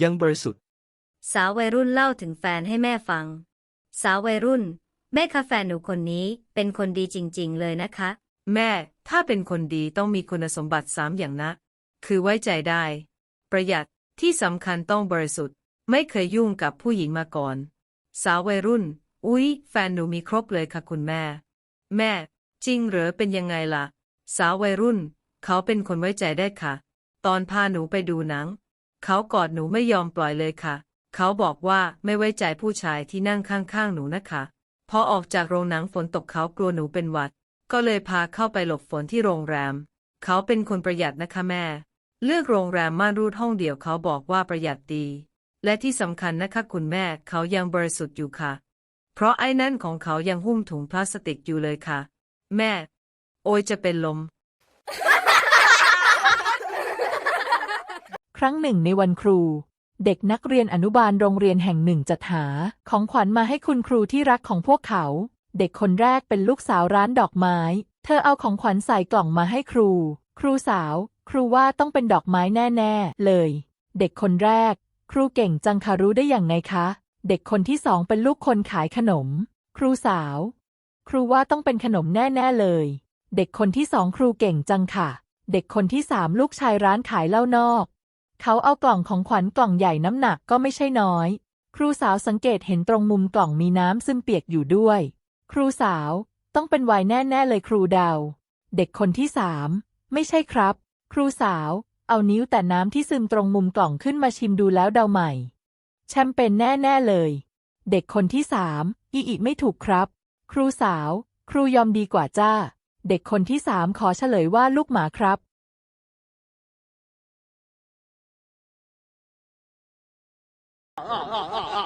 ยังบริสุทธิ์ สาววัยรุ่นเล่าถึงแฟนให้แม่ฟัง สาววัยรุ่น แม่คะแฟนหนูคนนี้เป็นคนดีจริง ๆ เลยนะคะ แม่ ถ้าเป็นคนดีต้องมีคุณสมบัติสามอย่างนะ คือไว้ใจได้ ประหยัด ที่สำคัญต้องบริสุทธิ์ ไม่เคยยุ่งกับผู้หญิงมาก่อน สาววัยรุ่น อุ๊ย แฟนหนูมีครบเลยค่ะคุณแม่ แม่ จริงเหรอเป็นยังไงล่ะ สาววัยรุ่น เขาเป็นคนไว้ใจได้ค่ะ ตอนพาหนูไปดูหนัง เขากอดหนูไม่ยอมปล่อยเลยค่ะ เขาบอกว่าไม่ไว้ใจผู้ชายที่นั่งข้างๆหนูนะคะพอออกจากโรงหนังฝนตกเขากลัวหนูเป็นหวัด ก็เลยพาเข้าไปหลบฝนที่โรงแรม เขาเป็นคนประหยัดนะคะแม่ เลือกโรงแรมม่านรูดห้องเดี่ยวเขาบอกว่าประหยัดดี และที่สำคัญนะคะคุณแม่เขายังบริสุทธิ์อยู่ค่ะ เพราะไอ้นั่นของเขายังหุ้มถุงพลาสติกอยู่เลยค่ะ แม่ โอยจะเป็นลม รั้งหนึ่งในวันครู เด็กนักเรียนอนุบาลโรงเรียนแห่งหนึ่งจัดหา ของขวัญมาให้คุณครูที่รักของพวกเขา เด็กคนแรกเป็นลูกสาวร้านดอกไม้ เธอเอาของขวัญใส่กล่องมาให้ครู ครูสาว ครูว่าต้องเป็นดอกไม้แน่ ๆ เลย เด็กคนแรก ครูเก่งจังค่ะรู้ได้อย่างไงคะ เด็กคนที่สองเป็นลูกคนขายขนม ครูสาว ครูว่าต้องเป็นขนมแน่ ๆ เลย เด็กคนที่สองครูเก่งจังค่ะเด็กคนที่สามลูกชายร้านขายเหล้านอก เขาเอากล่องของขวัญกล่องใหญ่น้ำหนักก็ไม่ใช่น้อย ครูสาวสังเกตเห็นตรงมุมกล่องมีน้ำซึมเปียกอยู่ด้วย ครูสาวต้องเป็นวน์แน่ ๆ เลยครูเดา เด็กคนที่สามไม่ใช่ครับ ครูสาว เอานิ้วแต่น้ำที่ซึมตรงมุมกล่องขึ้นมาชิมดูแล้วเดาใหม่ แชมเปญแน่ ๆ เลย เด็กคนที่สามอีอีไม่ถูกครับ ครูสาว ครูยอมดีกว่าจ้า เด็กคนที่สามขอเฉลยว่าลูกหมาครับ อ่าอ่าอ่าอ่า